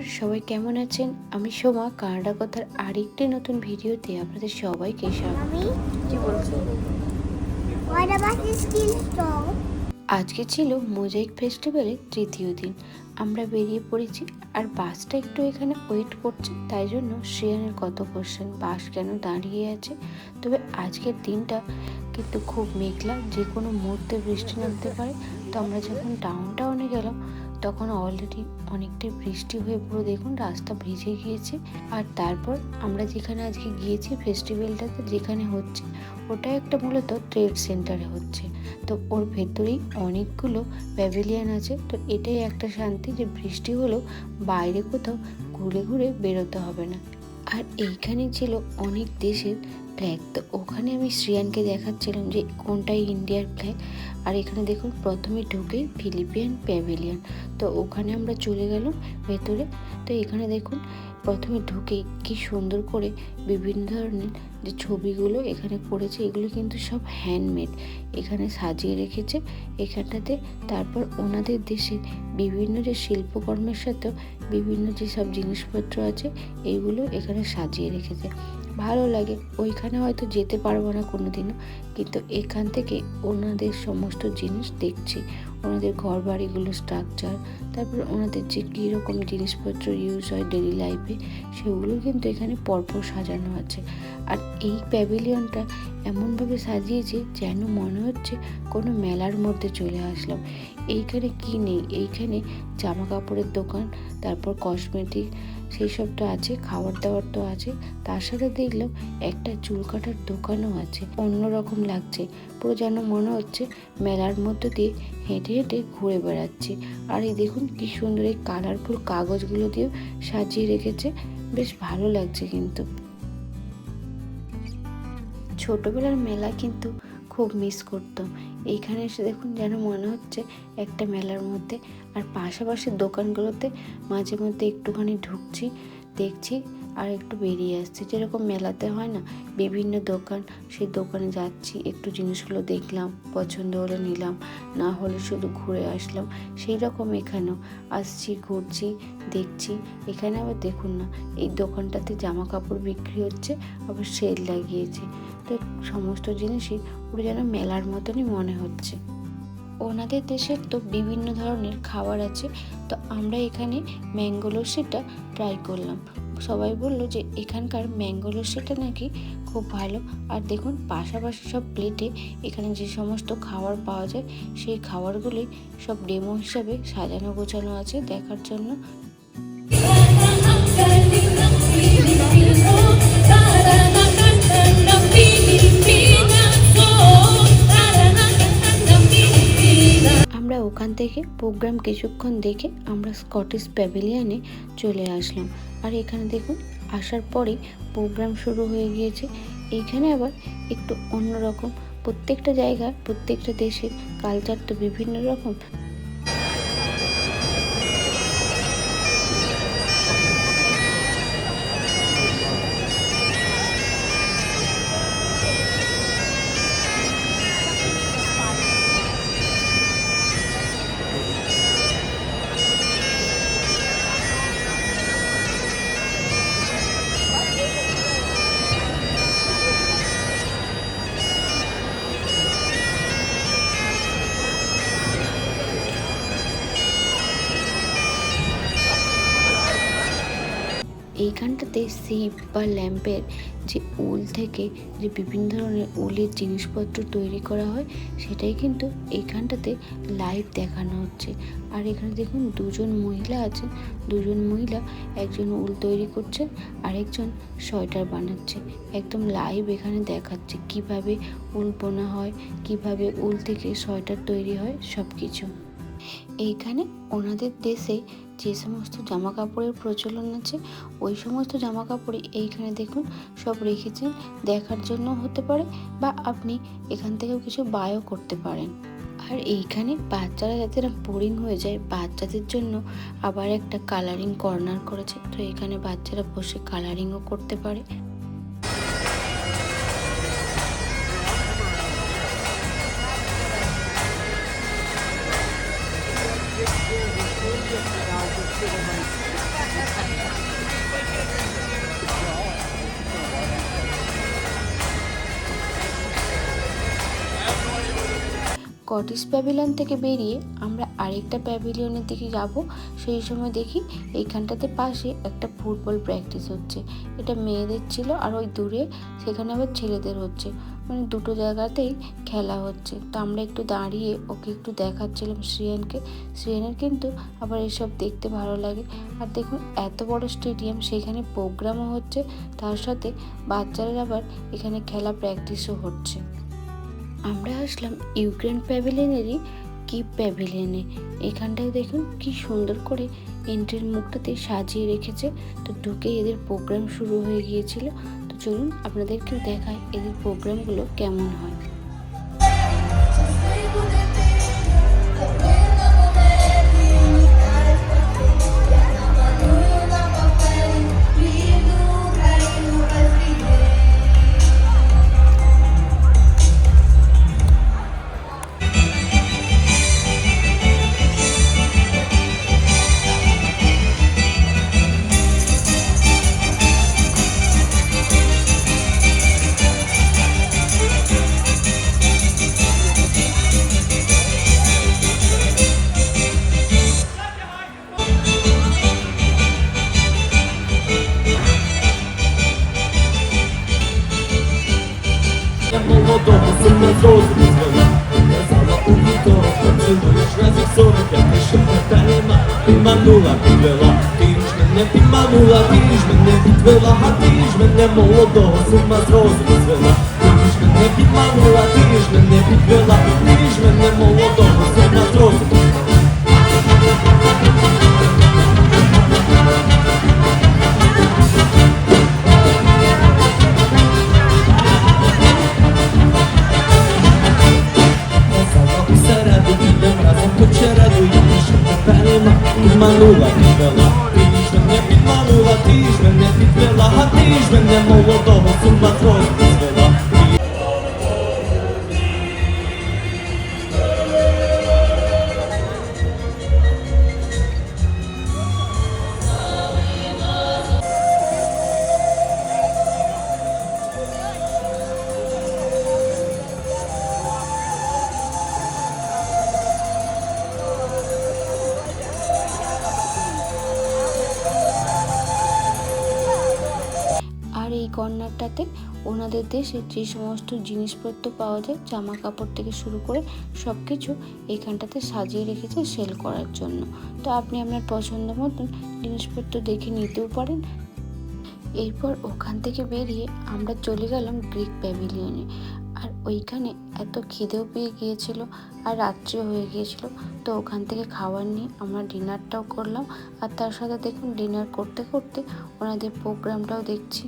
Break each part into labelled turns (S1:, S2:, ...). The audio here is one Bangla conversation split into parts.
S1: নমস্কার সবাই কেমন আছেন? আমি সোমা কানাডা কথার আরেকটি নতুন ভিডিওতে আপনাদের সবাইকে? আজকে ছিল মোজাইক ফেস্টিভ্যালের তৃতীয় দিন। আমরা বেরিয়ে পড়েছি আর বাসটা একটু এখানে ওয়েট করছে তাই জন্য শ্রেয়ানের কত কোশ্চেন বাস কেন দাঁড়িয়ে আছে? তবে আজকের দিনটা কিন্তু খুব মেঘলা যে কোনো মুহূর্তে বৃষ্টি নামতে পারে। তো আমরা যখন ডাউন টাউনে গেলাম তখন অলরেডি অনেকটাই বৃষ্টি হয়ে পুরো দেখুন রাস্তা ভিজে গিয়েছে। আর তারপর আমরা যেখানে আজকে গিয়েছি ফেস্টিভ্যালটাতে যেখানে হচ্ছে ওটা একটা মূলত ট্রেড সেন্টারে হচ্ছে। তো ওর ভেতরেই অনেকগুলো প্যাভিলিয়ান আছে। তো এটাই একটা শান্তি যে বৃষ্টি হলেও বাইরে কোথাও ঘুরে ঘুরে বেরোতে হবে না। আর এইখানে ছিল অনেক দেশের ফ্ল্যাগ তো ওখানে আমি শ্রিয়ানকে দেখাচ্ছিলাম যে কোনটাই ইন্ডিয়ার ফ্ল্যাগ আর এখানে দেখুন, প্রথমে ঢুকেই ফিলিপিয়ান প্যাভিলিয়ন। তো ওখানে আমরা চলে গেলাম ভেতরে। তো এখানে দেখুন, প্রথমে ঢুকে কি সুন্দর করে বিভিন্ন ধরনের যে ছবিগুলো এখানে করেছে এগুলো কিন্তু সব হ্যান্ডমেড এখানে সাজিয়ে রেখেছে এখানটাতে। তারপর ওনাদের দেশের বিভিন্ন যে শিল্পকর্মের সাথেও বিভিন্ন যেসব জিনিসপত্র আছে এইগুলো এখানে সাজিয়ে রেখেছে। ভালো লাগে। ওইখানে হয়তো যেতে পারব না কোনো দিনও কিন্তু এখান থেকে ওনাদের সমস্ত জিনিস দেখছি। ওনাদের ঘর বাড়িগুলো স্ট্রাকচার তারপর ওনাদের যে কীরকম জিনিসপত্র ইউজ হয় ডেলি লাইফে সেগুলো কিন্তু এখানে পরপর সাজানো আছে। আর এই প্যাভিলিয়নটা এমনভাবে সাজিয়েছে যেন মনে হচ্ছে কোনো মেলার মধ্যে চলে আসলাম। এইখানে কি নেই? এইখানে জামা কাপড়ের দোকান, তারপর কসমেটিক সেই সবটা আছে খাবার দাবার তো আছে। তার সাথে দেখলাম একটা চুল কাটার দোকানও আছে, অন্যরকম লাগছে। পুরো যেন মনে হচ্ছে মেলার মধ্যে দিয়ে হেঁটে হেঁটে ঘুরে বেড়াচ্ছি। আর এই দেখুন কি সুন্দর এই কালারফুল কাগজগুলো দিয়েও সাজিয়ে রেখেছে। বেশ ভালো লাগছে কিন্তু। ছোটবেলার মেলা কিন্তু খুব মিস করতাম। এইখানে এসে দেখুন যেন মনে হচ্ছে একটা মেলার মধ্যে। আর পাশাপাশি দোকানগুলোতে মাঝে মধ্যে একটুখানি ঢুকছি। দেখছি আর একটু বেরিয়ে আসছি। যেরকম মেলাতে হয় না, বিভিন্ন দোকান, সেই দোকানে যাচ্ছি, একটু জিনিসগুলো দেখলাম, পছন্দ হলে নিলাম, না হলে শুধু ঘুরে আসলাম, সেই রকম এখানেও। আসছি, ঘুরছি, দেখছি, এখানে আবার দেখুন না, এই দোকানটাতে জামা কাপড় বিক্রি হচ্ছে, আবার সেল লাগিয়েছে। তো সমস্ত জিনিসই পুরো যেন মেলার মতনই মনে হচ্ছে। ওনাদের দেশের তো বিভিন্ন ধরনের খাবার আছে। তো আমরা এখানে ম্যাঙ্গো লস্যিটা ট্রাই করলাম। সবাই বলল যে এখানকার ম্যাঙ্গো লস্যিটা নাকি খুব ভালো। আর দেখুন, পাশাপাশি সব প্লেটে এখানে যে সমস্ত খাবার পাওয়া যায়, সেই খাবারগুলি সব ডেমো হিসাবে সাজানো গোছানো আছে দেখার জন্য। আমরা ওখান থেকে প্রোগ্রাম কিছুক্ষণ দেখে আমরা স্কটিশ প্যাভিলিয়নে চলে আসলাম। আর এখানে দেখুন, আসার পরে প্রোগ্রাম শুরু হয়ে গিয়েছে। এইখানে আবার একটু অন্যরকম। প্রত্যেকটা জায়গার প্রত্যেকটা দেশের কালচার তো বিভিন্ন রকম। এইখানটাতে সিপ বা ল্যাম্পের যে উল থেকে যে বিভিন্ন ধরনের উলের জিনিসপত্র তৈরি করা হয়, সেটাই কিন্তু এইখানটাতে লাইভ দেখানো হচ্ছে। আর এখানে দেখুন দুজন মহিলা আছেন। দুজন মহিলা একজন উল তৈরি করছে আরেকজন সোয়েটার বানাচ্ছে। একদম লাইভ এখানে দেখাচ্ছে কীভাবে উল বোনা হয়, কীভাবে উল থেকে সোয়েটার তৈরি হয় সব কিছু এইখানে ওনাদের দেশে যে সমস্ত জামা কাপড়ের প্রচলন আছে, ওই সমস্ত জামা কাপড়ই এইখানে দেখুন সব রেখেছেন, দেখার জন্য হতে পারে বা আপনি এখান থেকেও কিছু বায়ও করতে পারেন। আর এইখানে বাচ্চারা যাতে না বোরিং হয়ে যায়, বাচ্চাদের জন্য আবার একটা কালারিং কর্নার করেছে। তো এখানে বাচ্চারা বসে কালারিংও করতে পারে। স্কটিশ প্যাভিলিয়ন থেকে বেরিয়ে আমরা আরেকটা প্যাভিলিয়নের দিকে যাব। সেই সময় দেখি এইখানটাতে পাশে একটা ফুটবল প্র্যাকটিস হচ্ছে। এটা মেয়েদের ছিল আর ওই দূরে সেখানে আবার ছেলেদের হচ্ছে। মানে দুটো জায়গাতেই খেলা হচ্ছে। তো আমরা একটু দাঁড়িয়ে ওকে একটু দেখাচ্ছিলাম শ্রিয়ানকে। শ্রিয়ানের কিন্তু আবার এসব দেখতে ভালো লাগে। আর দেখুন, এত বড় স্টেডিয়াম, সেখানে প্রোগ্রামও হচ্ছে। তার সাথে বাচ্চাদের আবার এখানে খেলা প্র্যাকটিসও হচ্ছে। আমরা আসলাম ইউক্রেন প্যাভিলিয়নেরই কি প্যাভিলিয়নে। এখানটায় দেখুন কি সুন্দর করে এন্ট্রির মুখটাতে সাজিয়ে রেখেছে। তো ঢুকে এদের প্রোগ্রাম শুরু হয়ে গিয়েছিল। তো চলুন আপনাদেরকেও দেখায় এদের প্রোগ্রামগুলো কেমন হয়।
S2: Підманула, підвела Ти ж мене підманула, ти ж мене підвела А ти ж мене молодого сума з звела. Ти ж мене підманула, ти ж мене підвела Ти ж мене молодого сума з
S1: Macron. কর্নারটাতে ওনাদের দেশে যে সমস্ত জিনিসপত্র পাওয়া যায় জামা কাপড় থেকে শুরু করে সব কিছু এইখানটাতে সাজিয়ে রেখেছে সেল করার জন্য। তো আপনি আপনার পছন্দ মতন জিনিসপত্র দেখে নিতেও পারেন। এরপর ওখান থেকে বেরিয়ে আমরা চলে গেলাম গ্রিক প্যাভিলিয়নে। আর ওইখানে এত খিদেও পেয়ে গিয়েছিল আর রাত্রে হয়ে গিয়েছিল। তো ওখান থেকে খাবার নিয়ে আমরা ডিনারটাও করলাম। আর তার সাথে দেখুন, ডিনার করতে করতে ওনাদের প্রোগ্রামটাও দেখছি।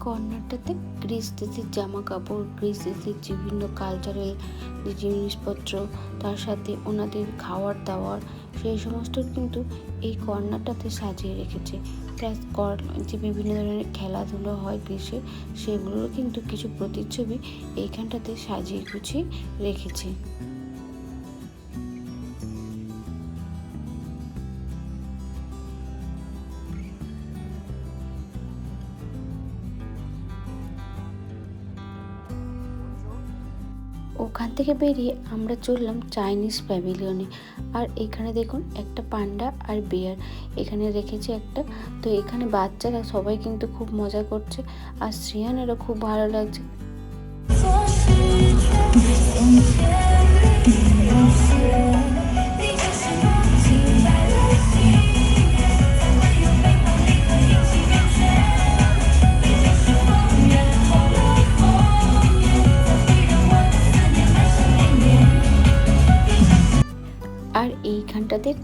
S1: কর্নারটাতে গ্রিস দেশের জামা কাপড় গ্রিস দেশের বিভিন্ন কালচারাল যে জিনিসপত্র, তার সাথে ওনাদের খাওয়ার দাওয়ার, সেই সমস্ত কিন্তু এই কর্নারটাতে সাজিয়ে রেখেছে। প্লাস যে বিভিন্ন ধরনের খেলাধুলো হয় গ্রীষ্মে সেগুলোর কিন্তু কিছু প্রতিচ্ছবি এইখানটাতে সাজিয়ে গুছিয়ে রেখেছে। ওখান থেকে বেরিয়ে আমরা চললাম চাইনিজ প্যাভিলিয়নে আর এখানে দেখুন একটা পান্ডা আর বিয়ার, এখানে রেখেছে একটা। তো এখানে বাচ্চারা সবাই কিন্তু খুব মজা করছে আর শ্রিয়ানেরও খুব ভালো লাগছে।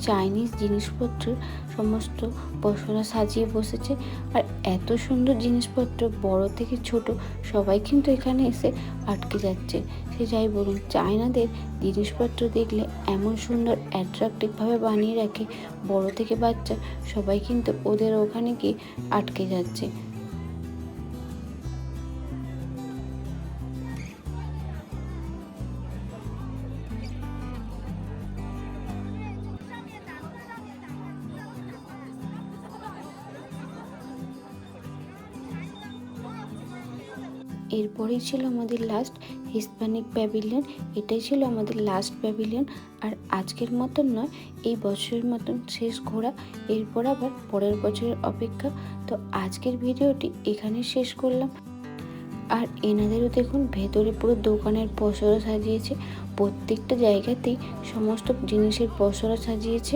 S1: চাইনিজ জিনিসপত্রের সমস্ত পশলা সাজিয়ে বসেছে। আর এত সুন্দর জিনিসপত্র, বড় থেকে ছোট, সবাই কিন্তু এখানে এসে আটকে যাচ্ছে। সে যাই বলুন, চায়নাদের জিনিসপত্র দেখলে এমন সুন্দর অ্যাট্রাকটিভভাবে বানিয়ে রাখে, বড় থেকে বাচ্চা, সবাই কিন্তু ওদের ওখানে গিয়ে আটকে যাচ্ছে। এরপরেই ছিল আমাদের লাস্ট হিসপ্যানিক প্যাভিলিয়ন এটাই ছিল আমাদের লাস্ট প্যাভিলিয়ন আর আজকের মতন নয়, এই বছরের মতন শেষ ঘোরা এরপর আবার পরের বছরের অপেক্ষা, তো আজকের ভিডিওটি এখানে শেষ করলাম। আর এনাদেরও দেখুন, ভেতরে পুরো দোকানের পসরা সাজিয়েছে, প্রত্যেকটা জায়গাতেই সমস্ত জিনিসের পসরা সাজিয়েছে।